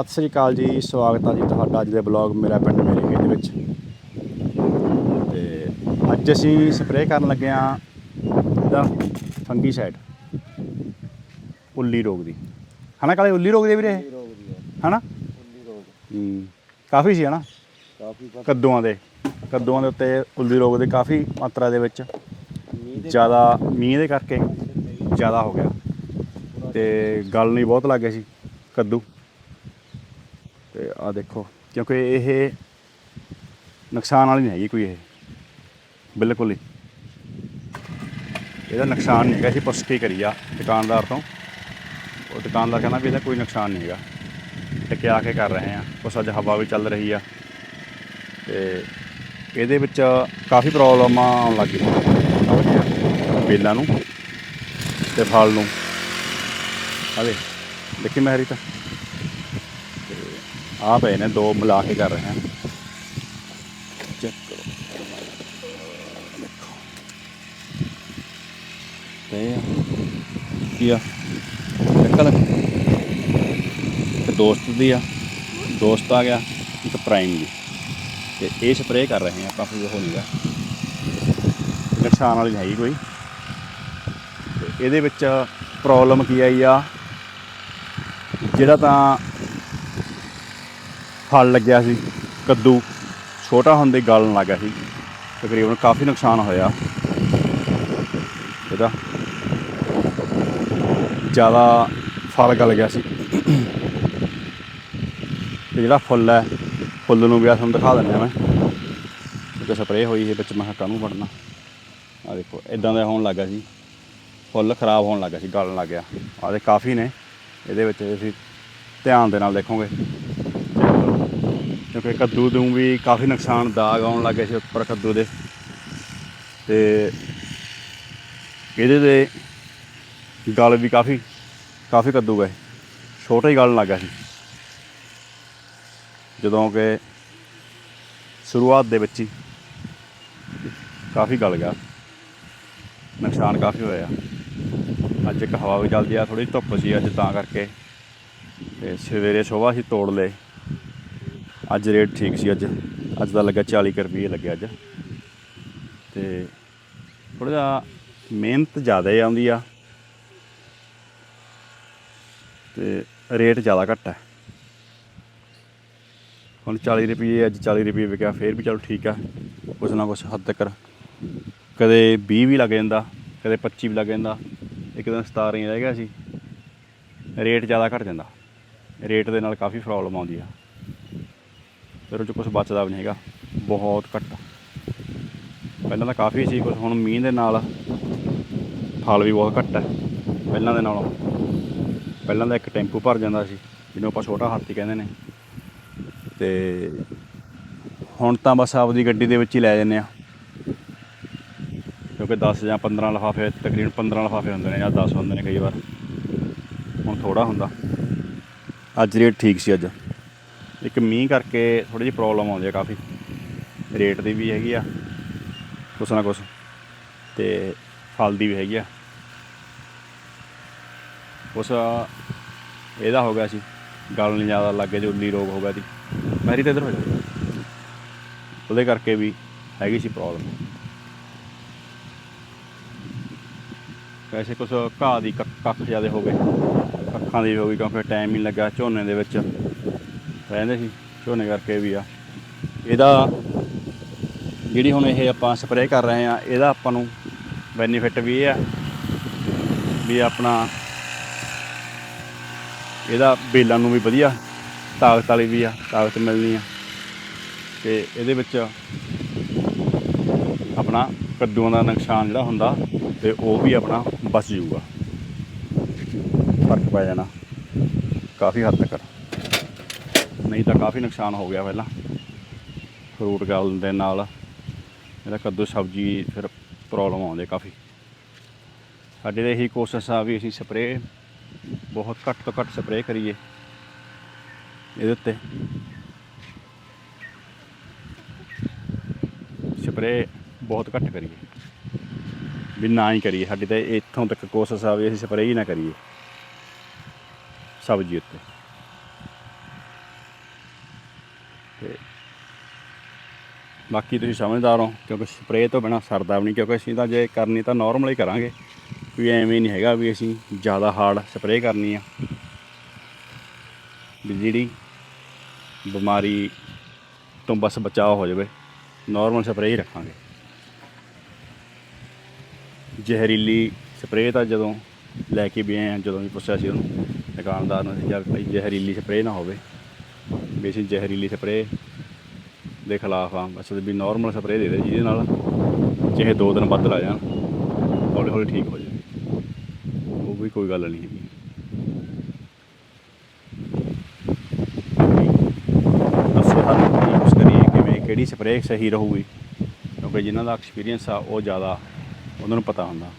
ਸਤਿ ਸ੍ਰੀ ਅਕਾਲ ਜੀ ਸਵਾਗਤ ਹੈ ਜੀ ਤੁਹਾਡਾ ਅੱਜ ਦੇ ਬਲੌਗ ਮੇਰਾ ਪਿੰਡ ਮੇਰੇ ਖੇਤ ਵਿੱਚ। ਤੇ ਅੱਜ ਅਸੀਂ ਸਪਰੇਅ ਕਰਨ ਲੱਗੇ ਆ ਇਹਦਾ ਫੰਗੀਸਾਈਡ ਉੱਲੀ ਰੋਗ ਦੀ। ਹਨਾ ਕਾਲੇ ਉੱਲੀ ਰੋਗ ਦੇ ਵੀਰੇ? ਹਨਾ? ਉੱਲੀ ਰੋਗ। ਹੂੰ ਕਾਫੀ ਸੀ ਹਨਾ? ਕਾਫੀ ਕੱਦੂਆਂ ਦੇ ਕੱਦੂਆਂ ਦੇ ਉੱਤੇ ਉੱਲੀ ਰੋਗ ਦੇ ਕਾਫੀ ਮਾਤਰਾ ਦੇ ਵਿੱਚ ਜ਼ਿਆਦਾ ਮੀਂਹ ਦੇ ਕਰਕੇ ਜ਼ਿਆਦਾ ਹੋ ਗਿਆ। ਤੇ ਗਲ ਨਹੀਂ ਬਹੁਤ ਲੱਗ ਗਏ ਸੀ ਕੱਦੂ। ਤੇ ਆ ਦੇਖੋ, ਕਿਉਂਕਿ ਇਹ ਨੁਕਸਾਨ ਵਾਲੀ ਨਹੀਂ ਹੈਗੀ ਕੋਈ ਇਹ। ਬਿਲਕੁਲ ਹੀ। ਇਹਦਾ ਨੁਕਸਾਨ ਨਹੀਂ ਹੈਗਾ, ਅਸੀਂ ਪੁਸ਼ਟੀ ਕਰੀ ਆ, ਦੁਕਾਨਦਾਰ ਤੋਂ। ਉਹ ਦੁਕਾਨਦਾਰ ਕਹਿੰਦਾ ਵੀ ਇਹਦਾ ਕੋਈ ਨੁਕਸਾਨ ਨਹੀਂ ਹੈਗਾ। ਟਕਿਆ ਕੇ ਕਰ ਰਹੇ ਆ। ਕੁਛ ਅੱਜ ਹਵਾ ਵੀ ਚੱਲ ਰਹੀ ਆ। ਤੇ ਇਹਦੇ ਵਿੱਚ ਕਾਫੀ ਪ੍ਰੋਬਲਮਾਂ ਆਉਣ ਲੱਗ ਗਈਆਂ। ਬੇਲਾਂ ਨੂੰ ਤੇ ਫਲ ਨੂੰ। ਆਵੇ ਦੇਖੀ ਮਹਿਰੀ ਤਾਂ? ਆ ਪਏ ਨੇ ਦੋ ਮਿਲਾ ਕੇ ਕਰ ਰਹੇ ਹਾਂ। ਚੈੱਕ ਕਰੋ ਤੇ ਕੀ ਆ? ਨਿਕਲ ਇੱਕ ਦੋਸਤ ਦੀ ਆ। ਦੋਸਤ ਆ ਗਿਆ ਇੱਕ ਪ੍ਰਾਈਮ ਦੀ। ਤੇ ਇਹ ਸਪਰੇਅ ਕਰ ਰਹੇ ਆ ਕਾਫੀ ਉਹ ਨਹੀਂਗਾ ਨੁਕਸਾਨ ਵਾਲੀ ਨਹੀਂ ਕੋਈ। ਇਹਦੇ ਵਿੱਚ ਪ੍ਰੋਬਲਮ ਕੀ ਆਈ ਆ? ਜਿਹੜਾ ਤਾਂ ਫਲ ਲੱਗਿਆ ਸੀ, ਕੱਦੂ, ਛੋਟਾ ਹੁੰਦੇ ਗਲਣ ਲੱਗਾ ਸੀ ਤਕਰੀਬਨ ਕਾਫੀ ਨੁਕਸਾਨ ਹੋਇਆ। ਇਹਦਾ ਜ਼ਿਆਦਾ ਫਲ ਗਲ ਗਿਆ ਸੀ। ਤੇ ਜਿਹੜਾ ਫੁੱਲ ਹੈ, ਫੁੱਲ ਨੂੰ ਵੀ ਆ ਤੁਹਾਨੂੰ ਦਿਖਾ ਦਿੰਦਾ ਮੈਂ। ਕਿ ਸਪਰੇਅ ਹੋਈ ਹੈ ਵਿੱਚ, ਮੈਂ ਕਿਹਾ ਕਾਹਨੂੰ ਵੜਨਾ ਆ ਦੇਖੋ ਇਦਾਂ ਦਾ ਹੋਣ ਲੱਗਾ ਸੀ। ਫੁੱਲ ਖਰਾਬ ਹੋਣ ਲੱਗਾ ਸੀ ਗਲਣ ਲੱਗ ਗਿਆ। ਆ ਦੇ ਕਾਫੀ ਨੇ। ਇਹਦੇ ਵਿੱਚ ਤੁਸੀਂ ਧਿਆਨ ਦੇ ਨਾਲ ਦੇਖੋਗੇ। ਕਿਉਂਕਿ ਕੱਦੂ ਨੂੰ ਵੀ ਕਾਫੀ ਨੁਕਸਾਨ ਦਾਗ ਆਉਣ ਲੱਗੇ ਸੀ ਉੱਪਰ ਕੱਦੂ ਦੇ। ਤੇ ਇਹਦੇ ਦੇ ਗਲ ਵੀ ਕਾਫੀ ਕਾਫੀ ਕੱਦੂ ਗਏ। ਛੋਟਾ ਹੀ ਗਲਣ ਲੱਗਾ ਸੀ। ਜਦੋਂ ਕਿ ਸ਼ੁਰੂਆਤ ਦੇ ਵਿੱਚ ਹੀ ਕਾਫੀ ਗਲ ਗਿਆ। ਨੁਕਸਾਨ ਕਾਫੀ ਹੋਇਆ। ਅੱਜ ਇੱਕ ਹਵਾ ਵੀ ਚੱਲਦੀ ਆ ਥੋੜੀ ਧੁੱਪ ਸੀ ਅੱਜ ਤਾਂ ਕਰਕੇ। ਤੇ ਸਵੇਰੇ ਸਵੇਰ ਸੀ ਤੋੜ ਲਏ। ਅੱਜ ਰੇਟ ਠੀਕ ਸੀ ਅੱਜ। ਅੱਜ ਦਾ ਲੱਗਾ 40 ਕੁ ਰੁਪਏ ਲੱਗਿਆ ਅੱਜ। ਤੇ ਥੋੜਾ ਜਿਹਾ ਮਿਹਨਤ ਜ਼ਿਆਦਾ ਆਉਂਦੀ ਆ। ਤੇ ਰੇਟ ਜ਼ਿਆਦਾ ਘੱਟ ਹੈ ਹੁਣ 40 ਰੁਪਏ ਅੱਜ 40 ਰੁਪਏ ਵਿਕਿਆ, ਫੇਰ ਵੀ ਚਲੋ ਠੀਕ ਆ। ਕੁਛ ਨਾ ਕੁਛ ਹੱਦ ਤੱਕ ਕਦੇ 20 ਵੀ ਲੱਗ ਜਾਂਦਾ, ਕਦੇ 25 ਵੀ ਲੱਗ ਜਾਂਦਾ। ਇੱਕ ਦਿਨ 17 ਰਹਿ ਗਿਆ ਸੀ। ਰੇਟ ਜ਼ਿਆਦਾ ਘਟ ਜਾਂਦਾ। ਰੇਟ ਦੇ ਨਾਲ ਕਾਫੀ ਪ੍ਰੋਬਲਮ ਆਉਂਦੀ ਆ। ਫਿਰ ਉਹ 'ਚ ਕੁਝ ਬਚਦਾ ਵੀ ਨਹੀਂ ਹੈਗਾ, ਬਹੁਤ ਘੱਟ ਪਹਿਲਾਂ ਤਾਂ ਕਾਫੀ ਸੀ ਕੁਝ ਹੁਣ ਮੀਂਹ ਦੇ ਨਾਲ ਫਲ ਵੀ ਬਹੁਤ ਘੱਟ ਹੈ ਪਹਿਲਾਂ ਦੇ ਨਾਲੋਂ। ਪਹਿਲਾਂ ਦਾ ਇੱਕ ਟੈਂਪੂ ਭਰ ਜਾਂਦਾ ਸੀ, ਜਿਹਨੂੰ ਆਪਾਂ ਛੋਟਾ ਹਾਥੀ ਕਹਿੰਦੇ ਨੇ। ਤੇ ਹੁਣ ਤਾਂ ਬਸ ਆਪਦੀ ਗੱਡੀ ਦੇ ਵਿੱਚ ਹੀ ਲੈ ਜਾਂਦੇ ਆ। ਕਿਉਂਕਿ 10 ਜਾਂ 15 ਲਿਫਾਫੇ, ਤਕਰੀਬਨ 15 ਲਿਫਾਫੇ ਹੁੰਦੇ ਨੇ ਜਾਂ 10 ਹੁੰਦੇ ਨੇ ਕਈ ਵਾਰ। ਹੁਣ ਥੋੜਾ ਹੁੰਦਾ। ਅੱਜ ਰੇਟ ਠੀਕ ਸੀ ਅੱਜ। ਇੱਕ ਮੀਂਹ ਕਰਕੇ ਥੋੜੀ ਜਿਹੀ ਪ੍ਰੋਬਲਮ ਆਉਂਦੀ ਆ ਕਾਫੀ। ਰੇਟ ਦੀ ਵੀ ਹੈਗੀ ਆ, ਕੁਛ ਨਾ ਕੁਛ। ਤੇ ਫਲ ਦੀ ਵੀ ਹੈਗੀ ਆ। ਕੁਛ ਇਹਦਾ ਹੋ ਗਿਆ ਸੀ, ਗਲ ਨਹੀਂ ਜ਼ਿਆਦਾ ਲੱਗੇ ਜੋ ਉੱਲੀ ਰੋਗ ਹੋ ਗਿਆ ਸੀ। ਮੈਰੀ ਤੇ ਇਧਰ ਹੋ ਜਾ ਉਹਦੇ ਕਰਕੇ ਵੀ ਹੈਗੀ ਸੀ ਪ੍ਰੋਬਲਮ ਵੈਸੇ ਕੁਛ ਘਾਹ ਦੀ ਕੱਖ- ਕੱਖ ਜ਼ਿਆਦੇ ਹੋ ਗਏ। ਕੱਖਾਂ ਦੀ ਵੀ ਹੋ ਗਈ, ਕਿਉਂਕਿ ਟਾਈਮ ਹੀ ਨਹੀਂ ਲੱਗਾ ਝੋਨੇ ਦੇ ਵਿੱਚ। ਰਹਿੰਦੇ ਸੀ, ਝੋਨੇ ਕਰਕੇ ਵੀ ਆ। ਇਹਦਾ ਜਿਹੜੀ ਹੁਣ ਇਹ ਆਪਾਂ ਸਪਰੇਅ ਕਰ ਰਹੇ ਆ, ਇਹਦਾ ਆਪਾਂ ਨੂੰ ਬੈਨੀਫਿਟ ਵੀ ਇਹ ਆ ਵੀ ਆਪਣਾ ਇਹਦਾ ਬੇਲਾਂ ਨੂੰ ਵੀ ਵਧੀਆ ਤਾਕਤ ਵਾਲੀ ਵੀ ਆ, ਤਾਕਤ ਮਿਲਣੀ ਆ। ਤੇ ਇਹਦੇ ਵਿੱਚ ਆਪਣਾ ਕੱਦੂਆਂ ਦਾ ਨੁਕਸਾਨ ਜਿਹੜਾ ਹੁੰਦਾ ਤੇ ਉਹ ਵੀ ਆਪਣਾ ਬਚ ਜਾਊਗਾ। ਫ਼ਰਕ ਪੈ ਜਾਣਾ। ਕਾਫੀ ਹੱਦ ਤੱਕ। ਨਹੀਂ ਤਾਂ ਕਾਫੀ ਨੁਕਸਾਨ ਹੋ ਗਿਆ ਪਹਿਲਾਂ। ਫਰੂਟ ਗਲ ਦੇ ਨਾਲ ਇਹਦਾ ਕੱਦੂ ਸਬਜ਼ੀ ਫਿਰ ਪ੍ਰੋਬਲਮ ਆਉਂਦੇ ਕਾਫੀ। ਸਾਡੇ ਦੇ ਇਹੀ ਕੋਸ਼ਿਸ਼ ਆ ਵੀ ਅਸੀਂ ਸਪਰੇਅ ਬਹੁਤ ਘੱਟ ਤੋਂ ਘੱਟ ਸਪਰੇਅ ਕਰੀਏ ਇਹਦੇ ਉੱਤੇ। ਸਪਰੇਅ ਬਹੁਤ ਘੱਟ ਕਰੀਏ। ਵੀ ਨਾ ਹੀ ਕਰੀਏ। ਸਾਡੀ ਤਾਂ ਇੱਥੋਂ ਤੱਕ ਕੋਸ਼ਿਸ਼ ਆ ਵੀ ਅਸੀਂ ਸਪਰੇਅ ਹੀ ਨਾ ਕਰੀਏ। ਸਬਜ਼ੀ ਉੱਤੇ। ਤੇ ਬਾਕੀ ਤੁਸੀਂ ਸਮਝਦਾਰ ਹੋ, ਕਿਉਂਕਿ ਸਪਰੇਅ ਤੋਂ ਬਿਨਾ ਸਰਦਾ ਵੀ ਨਹੀਂ, ਕਿਉਂਕਿ ਅਸੀਂ ਤਾਂ ਜੇ ਕਰਨੀ ਤਾਂ ਨਾਰਮਲ ਹੀ ਕਰਾਂਗੇ। ਵੀ ਐਵੇਂ ਨਹੀਂ ਹੈਗਾ ਵੀ ਅਸੀਂ ਜ਼ਿਆਦਾ ਹਾਰਡ ਸਪਰੇਅ ਕਰਨੀ ਆ। ਵੀ ਜਿਹੜੀ ਬਿਮਾਰੀ ਤੋਂ ਬਸ ਬਚਾਅ ਹੋ ਜਾਵੇ ਨਾਰਮਲ ਸਪਰੇਅ ਹੀ ਰੱਖਾਂਗੇ। ਜ਼ਹਿਰੀਲੀ ਸਪਰੇਅ ਤਾਂ ਜਦੋਂ ਲੈ ਕੇ ਵੀ ਆਏ ਜਦੋਂ ਵੀ ਪੁੱਛਿਆ ਸੀ ਉਹਨੂੰ, ਦੁਕਾਨਦਾਰ ਨੂੰ ਅਸੀਂ ਕਿਹਾ ਭਾਈ ਜ਼ਹਿਰੀਲੀ ਸਪਰੇਅ ਨਾ ਹੋਵੇ। ਵੀ ਜ਼ਹਿਰੀਲੀ ਸਪਰੇਅ ਦੇ ਖਿਲਾਫ ਆ। ਬਸ ਵੀ ਨਾਰਮਲ ਸਪਰੇਅ ਦੇ ਦੇ ਜਿਹਦੇ ਨਾਲ ਚਾਹੇ ਦੋ ਦਿਨ ਵੱਧ ਲਾ ਜਾਣ, ਹੌਲੀ ਹੌਲੀ ਠੀਕ ਹੋ ਜਾਵੇ। ਉਹ ਵੀ ਕੋਈ ਗੱਲ ਨਹੀਂ ਹੈਗੀ। ਦੱਸੋ ਸਾਨੂੰ ਕੀ ਕੁਛ ਕਰੀਏ, ਕਿਵੇਂ, ਕਿਹੜੀ ਸਪਰੇਅ ਸਹੀ ਰਹੂਗੀ? ਕਿਉਂਕਿ ਜਿਨ੍ਹਾਂ ਦਾ ਐਕਸਪੀਰੀਅੰਸ ਆ, ਉਹ ਜ਼ਿਆਦਾ ਉਹਨਾਂ ਨੂੰ ਪਤਾ ਹੁੰਦਾ।